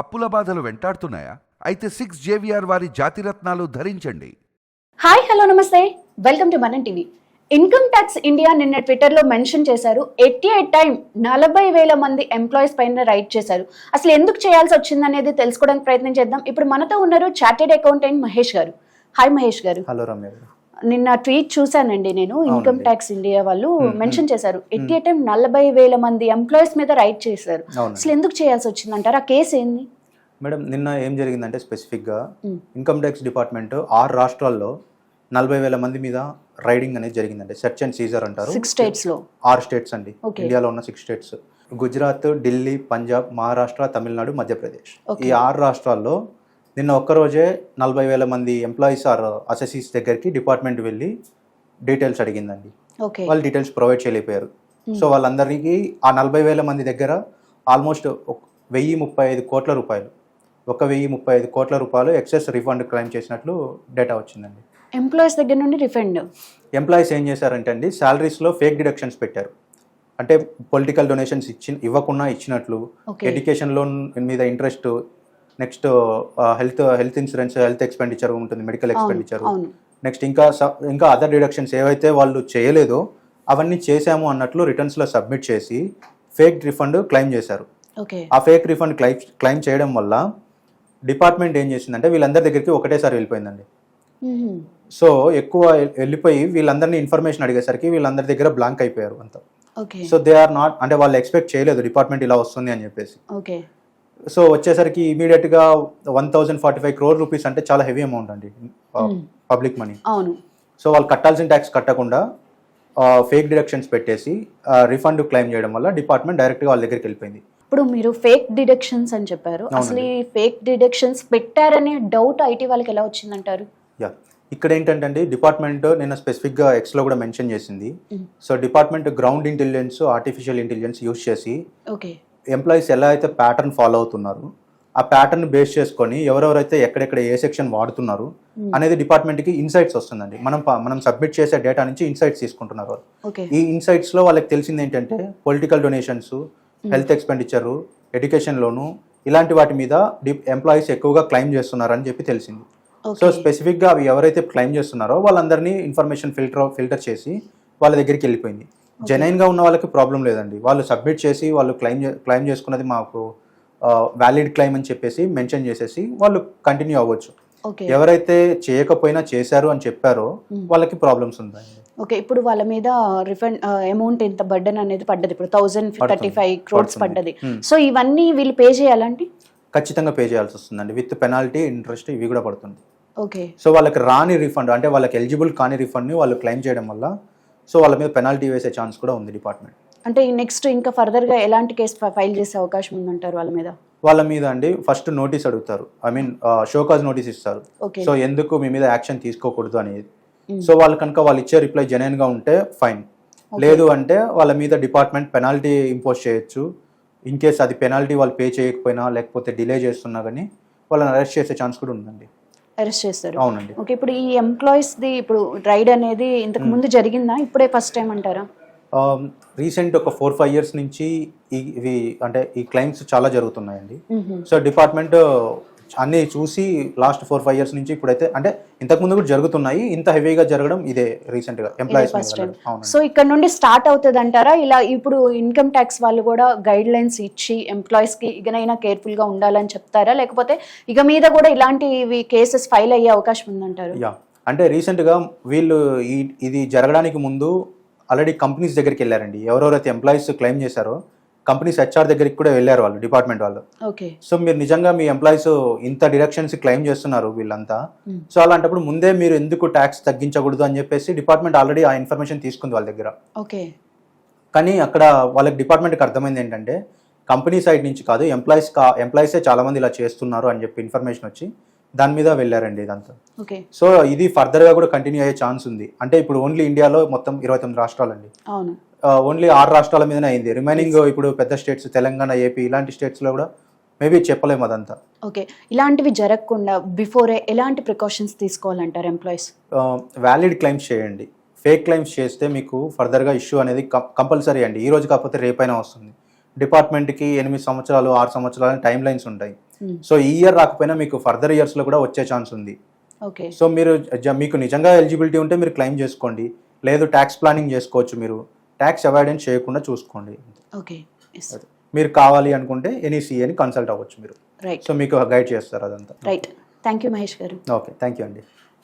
అప్పుల బాధలు వెంటాడుతున్నాయా? అయితే సిక్స్ జేవిఆర్ వారి జాతిరత్నాలు ధరించండి. హాయ్ హలో నమస్తే. Welcome to Manam TV. Income tax India నిన్న ట్విట్టర్లో మెన్షన్ చేశారు. ఎట్టి ఎ టైం నలభై వేల మంది ఎంప్లాయీస్ పైన రైట్ చేశారు. అసలు ఎందుకు చేయాల్సి వచ్చిందనేది తెలుసుకోవడానికి ప్రయత్నం చేద్దాం. ఇప్పుడు మనతో ఉన్నారు చార్టెడ్ అకౌంటెంట్ మహేష్ గారు. హాయ్ మహేష్ గారు. హలో రమ్య గారు. నిన్న ట్వీట్ చూశానండి నేను. ఇన్కమ్. ట్యాక్స్ ఇండియా వాళ్ళు. మెన్షన్ చేశారు. ఎట్టి ఎ టైం నలభై వేల మంది ఎంప్లాయీస్ మీద రైట్ చేశారు. అసలు ఎందుకు చేయాల్సి వచ్చిందంటారు? ఆ కేసు ఏంది? మేడం నిన్న ఏం జరిగిందంటే స్పెసిఫిక్గా. ఇన్కమ్ ట్యాక్స్ డిపార్ట్మెంట్ ఆరు రాష్ట్రాల్లో నలభై వేల మంది మీద రైడింగ్ అనేది జరిగిందండి. సెర్చ్ అండ్ సీజర్ అంటారు. సిక్స్ స్టేట్స్లో? ఆరు స్టేట్స్ అండి. ఇండియాలో ఉన్న సిక్స్ స్టేట్స్ గుజరాత్ ఢిల్లీ పంజాబ్ మహారాష్ట్ర తమిళనాడు మధ్యప్రదేశ్. ఈ ఆరు రాష్ట్రాల్లో నిన్న ఒక్కరోజే నలభై వేల మంది ఎంప్లాయీస్ ఆర్ అసెసీస్ దగ్గరికి డిపార్ట్మెంట్ వెళ్ళి డీటెయిల్స్ అడిగిందండి. వాళ్ళు డీటెయిల్స్ ప్రొవైడ్ చేయలేకపోయారు. సో వాళ్ళందరికీ ఆ నలభై వేల మంది దగ్గర ఆల్మోస్ట్ వెయ్యి ముప్పై ఐదు కోట్ల రూపాయలు ఒక వెయ్యి ముప్పై ఐదు కోట్ల రూపాయలు ఎక్సెస్ రిఫండ్ క్లెయిమ్ చేసినట్లు డేటా వచ్చిందండి. ఎంప్లాయీస్ దగ్గర నుండి రిఫండ్. ఎంప్లాయీస్ ఏం చేశారంటే అండి శాలరీస్లో ఫేక్ డిడక్షన్స్ పెట్టారు. అంటే పొలిటికల్ డొనేషన్స్ ఇచ్చి ఇవ్వకుండా ఇచ్చినట్లు ఎడ్యుకేషన్ లోన్ మీద interest next health health insurance health expenditure ఉంటుంది మెడికల్ ఎక్స్పెండిచర్. నెక్స్ట్ ఇంకా ఇంకా అదర్ డిడక్షన్స్ ఏవైతే వాళ్ళు చేయలేదో అవన్నీ చేశాము అన్నట్లు రిటర్న్స్లో సబ్మిట్ చేసి ఫేక్ రిఫండ్ క్లెయిమ్ చేశారు. ఆ ఫేక్ రిఫండ్ క్లెయిమ్ క్లెయిమ్ చేయడం వల్ల డిపార్ట్మెంట్ ఏం చేసిందంటే వీళ్ళందరి దగ్గరికి ఒకటేసారి వెళ్ళిపోయిందండి. సో ఎక్కువ వెళ్ళిపోయి వీళ్ళందరినీ ఇన్ఫర్మేషన్ అడిగేసరికి వీళ్ళందరి దగ్గర బ్లాంక్ అయిపోయారు అంతా. సో దే ఆర్ నాట్ అంటే వాళ్ళు ఎక్స్పెక్ట్ చేయలేదు డిపార్ట్మెంట్ ఇలా వస్తుంది అని చెప్పేసి. సో వచ్చేసరికి ఇమీడియట్గా one thousand forty five crore rupees అంటే చాలా హెవీ అమౌంట్ అండి. Public money. సో వాళ్ళు కట్టాల్సిన ట్యాక్స్ కట్టకుండా ఫేక్ డిడక్షన్స్ పెట్టేసి రిఫండ్ క్లెయిమ్ చేయడం వల్ల డిపార్ట్మెంట్ డైరెక్ట్గా వాళ్ళ దగ్గరికి వెళ్ళిపోయింది. ఇప్పుడు మీరు ఫేక్ డిడక్షన్స్ అని చెప్పారు. అసలు ఈ ఫేక్ డిడక్షన్స్ పెట్టారనే డౌట్ ఐటీ వాళ్ళకి ఎలా వచ్చిందంటారు? యా ఇక్కడ ఏంటంటే అండి డిపార్ట్మెంట్ నిన్న స్పెసిఫిక్గా ఎక్స్లో కూడా మెన్షన్ చేసింది. So department ground intelligence artificial intelligence use చేసి ఓకే ఎంప్లాయీస్ ఎలా అయితే ప్యాటర్న్ ఫాలో అవుతున్నారు ఆ ప్యాటర్న్ బేస్ చేసుకొని ఎవరెవరైతే ఎక్కడెక్కడ ఏ సెక్షన్ వాడుతున్నారు. అనేది డిపార్ట్మెంట్కి ఇన్సైట్స్ వస్తుందండి. మనం మనం సబ్మిట్ చేసే డేటా నుంచి ఇన్సైట్స్ తీసుకుంటున్నారు ఈ ఇన్సైట్స్లో వాళ్ళకి తెలిసింది ఏంటంటే political donations health expenditure education loan ఇలాంటి వాటి మీద ఎంప్లాయీస్ ఎక్కువగా క్లెయిమ్ చేస్తున్నారని చెప్పి తెలిసింది. సో ఓకే స్పెసిఫిక్గా అవి ఎవరైతే క్లెయిమ్ చేస్తున్నారో వాళ్ళందరినీ ఇన్ఫర్మేషన్ ఫిల్టర్ ఫిల్టర్ చేసి వాళ్ళ దగ్గరికి వెళ్ళిపోయింది. జెన్యున్గా ఉన్న వాళ్ళకి ప్రాబ్లం లేదండి. వాళ్ళు సబ్మిట్ చేసి వాళ్ళు క్లెయిమ్ క్లెయిమ్ చేసుకున్నది మాకు వ్యాలిడ్ క్లెయిమ్ అని చెప్పేసి మెన్షన్ చేసేసి వాళ్ళు కంటిన్యూ అవ్వచ్చు. ఎవరైతే చేయకపోయినా చేశారు అని చెప్పారో. వాళ్ళకి ప్రాబ్లమ్స్ ఉంటాయి ఓకే ఇప్పుడు వాళ్ళ మీద రిఫండ్ అమౌంట్ ఎంత బర్డన్ అనేది పడ్డది. ఇప్పుడు థౌసండ్ థర్టీ. Five crores. పడ్డది. సో ఇవన్నీ వీళ్ళు పే చేయాలండి? ఖచ్చితంగా పే చేయాల్సి వస్తుందండి. విత్ పెనాల్టీ ఇంట్రెస్ట్ ఇవి కూడా పడుతుంది. ఓకే. సో వాళ్ళకి రాని రిఫండ్ అంటే వాళ్ళకి ఎలిజిబుల్ కాని రిఫండ్ని వాళ్ళు క్లెయిమ్ చేయడం వల్ల సో వాళ్ళ మీద పెనాల్టీ వేసే ఛాన్స్ కూడా ఉంది డిపార్ట్మెంట్ అంటే నెక్స్ట్ ఇంకా ఫర్దర్గా ఎలాంటి కేసు ఫైల్ చేసే అవకాశం ఉందంటారు వాళ్ళ మీద? వాళ్ళ మీద అండి ఫస్ట్ నోటీస్ అడుగుతారు. I mean show cause notice ఇస్తారు. సో ఎందుకు మీ మీద యాక్షన్ తీసుకోకూడదు అనేది. Hmm. సో వాళ్ళు కనుక వాళ్ళు ఇచ్చే రిప్లై జెన్యున్గా ఉంటే ఫైన్ లేదు అంటే వాళ్ళ మీద డిపార్ట్మెంట్ పెనాల్టీ ఇంపోజ్ చేయొచ్చు. ఇన్ కేస్ అది పెనాల్టీ వాళ్ళు పే చేయకపోయినా లేకపోతే డిలే చేస్తున్నా కానీ వాళ్ళని అరెస్ట్ చేసే ఛాన్స్ కూడా ఉందండి. అరెస్ట్ చేస్తారు. అవునండి. ఓకే ఇప్పుడు ఈ ఎంప్లాయీస్ ది ఇప్పుడు రైడ్ అనేది ఇంతకు Hmm. ముందు జరిగిందా? ఇప్పుడే ఫస్ట్ టైం అంటారా? రీసెంట్ Um, ఒక ఫోర్ ఫైవ్ ఇయర్స్ నుంచి ఈ ఇవి అంటే ఈ క్లైమ్స్ చాలా జరుగుతున్నాయండి. సో డిపార్ట్మెంట్ అన్ని చూసి లాస్ట్ ఫోర్ ఫైవ్ ఇయర్స్ నుంచి ఇప్పుడైతే అంటే ఇంతకు ముందు కూడా జరుగుతున్నాయి. ఇంత హెవీగా జరగడం ఇదే రీసెంట్గా ఎంప్లాయీస్ సో ఇక్కడ నుండి స్టార్ట్ అవుతుంది అంటారా ఇలా ఇప్పుడు ఇన్కమ్ ట్యాక్స్ వాళ్ళు కూడా గైడ్ లైన్స్ ఇచ్చి ఎంప్లాయీస్కి ఇకనైనా కేర్ఫుల్గా ఉండాలని చెప్తారా? లేకపోతే ఇక మీద కూడా ఇలాంటివి కేసెస్ ఫైల్ అయ్యే అవకాశం ఉందంటారు? యా అంటే రీసెంట్గా వీళ్ళు ఇది జరగడానికి ముందు ఆల్రెడీ కంపెనీస్ దగ్గరికి వెళ్ళారండి. ఎవరెవరైతే ఎంప్లాయీస్ క్లెయిమ్ చేశారో కంపెనీస్ హెచ్ఆర్ దగ్గరికి కూడా వెళ్ళారు వాళ్ళు డిపార్ట్మెంట్ వాళ్ళు. ఓకే. సో మీరు నిజంగా మీ ఎంప్లాయీస్ ఇంత డిడక్షన్స్ క్లెయిమ్ చేస్తున్నారు వీళ్ళంతా. Hmm. సో అలాంటప్పుడు ముందే మీరు ఎందుకు ట్యాక్స్ తగ్గించకూడదు అని చెప్పేసి డిపార్ట్మెంట్ ఆల్రెడీ ఆ ఇన్ఫర్మేషన్ తీసుకుంది వాళ్ళ దగ్గర. ఓకే. కానీ అక్కడ వాళ్ళకి డిపార్ట్మెంట్కి అర్థమైంది ఏంటంటే కంపెనీ సైడ్ నుంచి కాదు ఎంప్లాయీస్ ఎంప్లాయీసే చాలా మంది ఇలా చేస్తున్నారు అని చెప్పి ఇన్ఫర్మేషన్ వచ్చి దాని మీద వెళ్ళారండి ఇదంతా. ఓకే. సో ఇది ఫర్దర్గా కూడా కంటిన్యూ అయ్యే ఛాన్స్ ఉంది. అంటే ఇప్పుడు ఓన్లీ ఇండియాలో మొత్తం ఇరవై తొమ్మిది రాష్ట్రాలండి ఓన్లీ ఆరు రాష్ట్రాల మీదనే అయింది. రిమైనింగ్ ఇప్పుడు పెద్ద స్టేట్స్ తెలంగాణ ఏపీ ఇలాంటి స్టేట్స్లో కూడా మేబీ చెప్పలేము అదంతా. ఓకే. ఇలాంటివి జరగకుండా బిఫోరే ఎలాంటి ప్రికాషన్స్ తీసుకోవాలంటారు ఎంప్లాయీస్ వ్యాలిడ్ క్లెయిమ్స్ చేయండి. ఫేక్ క్లెయిమ్స్ చేస్తే మీకు ఫర్దర్గా ఇష్యూ అనేది కంపల్సరీ అండి. ఈ రోజు కాకపోతే రేపైనా వస్తుంది. డిపార్ట్మెంట్కి ఎనిమిది సంవత్సరాలు ఆరు సంవత్సరాలు టైం లైన్స్ ఉంటాయి. సో ఈ ఇయర్ రాకపోయినా మీకు ఫర్దర్ ఇయర్స్లో కూడా వచ్చే ఛాన్స్ ఉంది. ఓకే సో మీరు మీకు నిజంగా ఎలిజిబిలిటీ ఉంటే మీరు క్లెయిమ్ చేసుకోండి. లేదు ట్యాక్స్ ప్లానింగ్ చేసుకోవచ్చు మీరు. ట్యాక్స్ అవాయిడెన్స్ చేయకుండా చూసుకోండి. ఓకే. మీరు కావాలి అనుకుంటే ఎనీ సిఏని కన్సల్ట్ అవ్వచ్చు మీరు. సో మీకు గైడ్ చేస్తారు అదంతా. రైట్ థ్యాంక్ యూ మహేష్ గారు. ఓకే థ్యాంక్ యూ అండి.